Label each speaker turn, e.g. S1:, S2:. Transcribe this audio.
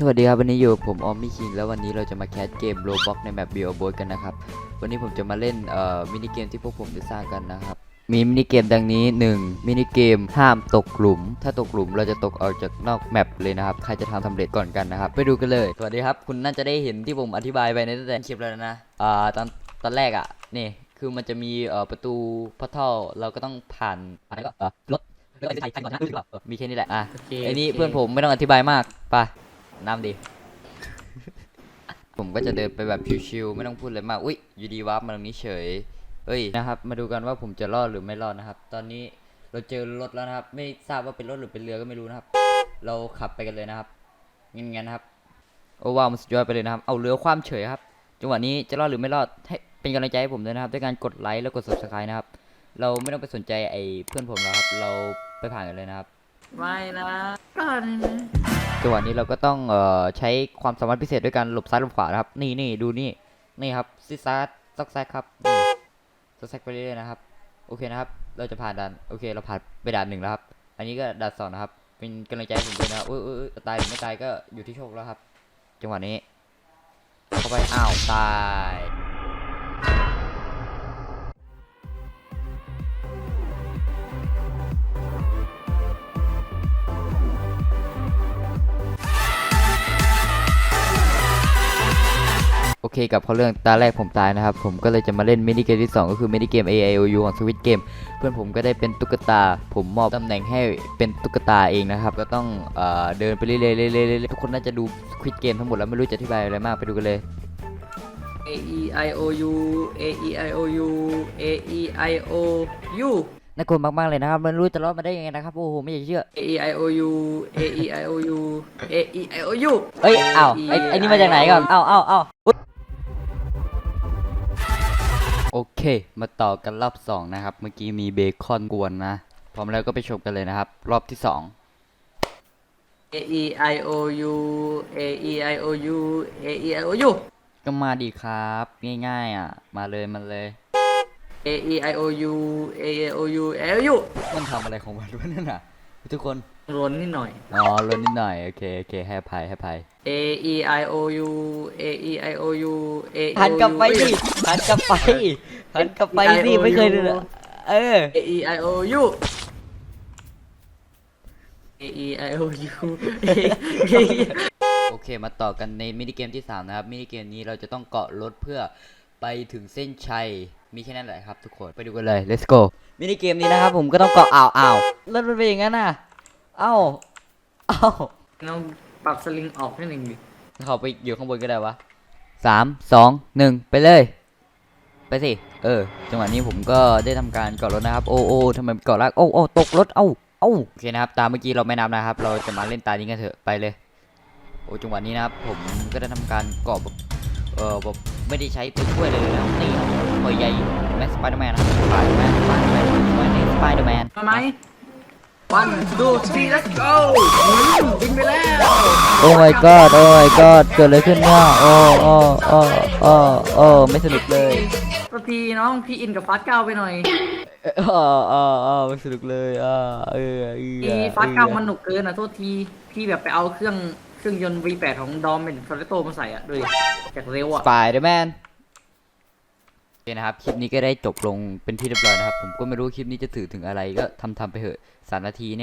S1: สวัสดีครับวันนี้อยู่กับผมออมมี่คิงแล้ววันนี้เราจะมาแคสเกมโรบ็อกในแมป b ิ o โบกันนะครับ วันนี้ผมจะมาเล่นเอ่อมินิเกมที่พวกผมได้สร้างกันนะครับ มีมินิเกมดังนี้ 1. มินิเกมห้ามตกหลุม ถ้าตกหลุมเราจะตกออกจากนอกแมปเลยนะครับ ใครจะทำสำเร็จก่อนกันนะครับ ไปดูกันเลย สวัสดีครับ คุณน่าจะได้เห็นที่ผมอธิบายไปในตั้งแต่คลิปแล้วนะอ่าตอนตอนแรกอะนี่คือมันจะมีเอ่อประตูพัทเทิลเราก็ต้องผ่านอะไรก็เอ่อรถแล้วก็ไปก่อนนะเออมีแค่นี้แหละอะ
S2: โอเค
S1: ไอ้นี่
S2: โอเค
S1: เพื่อนผมไม่ต้องอธิบายมากไป นำดิผมก็จะเดินไปแบบชิวๆไม่ต้องพูดเลยมาก อุ้ยอยู่ดีวาร์ปมาตรงนี้เฉย เอ้ยนะครับ มาดูกันว่าผมจะรอดหรือไม่รอดนะครับ ตอนนี้เราเจอรถแล้วนะครับ ไม่ทราบว่าเป็นรถหรือเป็นเรือก็ไม่รู้นะครับ เราขับไปกันเลยนะครับงั้นๆนะครับ โอ้ว้าวมันสุดยอดไปเลยนะครับ เอาเรือคว่ำเฉยครับ จังหวะนี้จะรอดหรือไม่รอดให้เป็นกำลังใจให้ผมด้วยนะครับ ด้วยการกดไลค์แล้วกด subscribe นะครับ เราไม่ต้องไปสนใจไอ้เพื่อนผมแล้วครับ เราไปผ่านกันเลยนะครับ
S2: ไม่นะก่อน
S1: จังหวะนี้เราก็ต้องเอ่อใช้ความสามารถพิเศษด้วยการหลบซ้ายหลบขวานะครับ นี่นี่ดูนี่นี่ครับซิซาร์ซอกแซกครับซอกแซกไปเรื่อยๆนะครับ โอเคนะครับ เราจะผ่านด่านโอเค เราผ่านไปด่านหนึ่งแล้วครับ อันนี้ก็ด่านสองนะครับ เป็นกำลังใจห้ผมด้วยนะอุ้ยอุ้ยอุ้ยตายหรือไม่ตายก็อยู่ที่โชคแล้วครับ จังหวะนี้เข้าไปอ้าวตาย เคกับเขาเรื่องตาแรกผมตายนะครับ ผมก็เลยจะมาเล่นมินิเกมที่ 2 ก็คือมินิเกม A I O U ของ Switch Game เพื่อนผมก็ได้เป็นตุ๊กตา ผมมอบตำแหน่งให้เป็นตุ๊กตาเองนะครับ ก็ต้องเอ่อเดินไปเรื่อยๆเรื่อยๆเรื่อยๆทุกคนน่าจะดูควิดเกมทั้งหมดแล้วไม่รู้จะอธิบายอะไรมากไปดูกันเลย
S2: เอ E I O U A E I O U A E I O U
S1: น่ากลัวมากๆเลยนะครับไม่รู้จะรอดมาได้ยังไงนะครับ โอ้โห ไม่อยากจะเชื่อ
S2: A E I O U A E I O U A E I O U
S1: เอ้ยอ้าวไอ้ไอ้นี่มาจากไหนก่อนอ้าวอ้าวอ้าวอุ๊ย โอเค มาต่อกันรอบสองนะครับ เมื่อกี้มีเบคอนกวนนะ พร้อมแล้วก็ไปชมกันเลยนะครับ รอบที่สอง
S2: A E I O U A E I O U A E I O U
S1: ก็มาดีครับ ง่ายๆอะ มาเลยมาเลย
S2: A E I O U A E I O U A O U
S1: มันทำอะไรของมันวะนั่นน่ะทุกคน
S2: รวนนิดหน่อย
S1: อ๋อลดนิดหน่อย โอเค โอเค ให้อภัยให้อภัย
S2: A E I O U A E I O U A E
S1: หันกลับไปดิหันกลับไปหันกลับไปสิไม่เคยดูเลยเออ
S2: A E I O U A E I O U A E
S1: โอเค มาต่อกันในมินิเกมที่ 3 นะครับ มินิเกมนี้เราจะต้องเกาะรถเพื่อไปถึงเส้นชัย มีแค่นั้นแหละครับทุกคน ไปดูกันเลย let's go มินิเกมนี้นะครับผมก็ต้องเกาะอ้าวอ้าวรถมันเป็นอย่างนั้นน่ะ เอ้า เอ้า
S2: เราปรับสลิงออกนิดหนึ่งดิ
S1: เขาไปอยู่ข้างบนก็ได้วะสามสองหนึ่งไปเลย ไปสิ เออ จังหวะนี้ผมก็ได้ทำการเกาะรถนะครับ โอ้โอ้ทำไมเกาะลากโอ้โอ้ตกรถ เอ้าเอ้าโอเคนะครับ ตามเมื่อกี้เราไม่นับนะครับ เราจะมาเล่นตานี้กันเถอะ ไปเลย โอ้ จังหวะนี้นะครับ ผมก็ได้ทำการเกาะแบบเออแบบไม่ได้ใช้ตัวช่วยเลยนะครับนี่ครับตัวใหญ่แม็กสไปเดอร์แมนนะครับสไปเดอร์แมนสไปเดอร์แมนสไปเดอร์แมน
S2: มาไหม one two three let's go บินไปแล้ว
S1: โอ้ my god โอ้ my god เกิดอะไรขึ้นเนี่ยโอ้โอ้โอ้โอ้โอ้ไม่สนุกเลย
S2: ตัวทีน้องพี่อินกับฟาสเก้าไปหน่อย
S1: เออเออเออไม่สนุกเลยอ่าเออเออ
S2: พี่ฟาสเก้ามันหนุกเกินอะโทษทีพี่แบบไปเอาเครื่องเครื่องยนต์ V8 ของดอมเป็นฟอร์โตมาใส่อะด้วยจากเร็วอะ
S1: สไปเดอร์แมนโอเคนะครับ คลิปนี้ก็ได้จบลงเป็นที่เรียบร้อยนะครับ ผมก็ไม่รู้คลิปนี้จะถือถึงอะไรก็ทำทำไปเถอะสามนาทีเนี่ย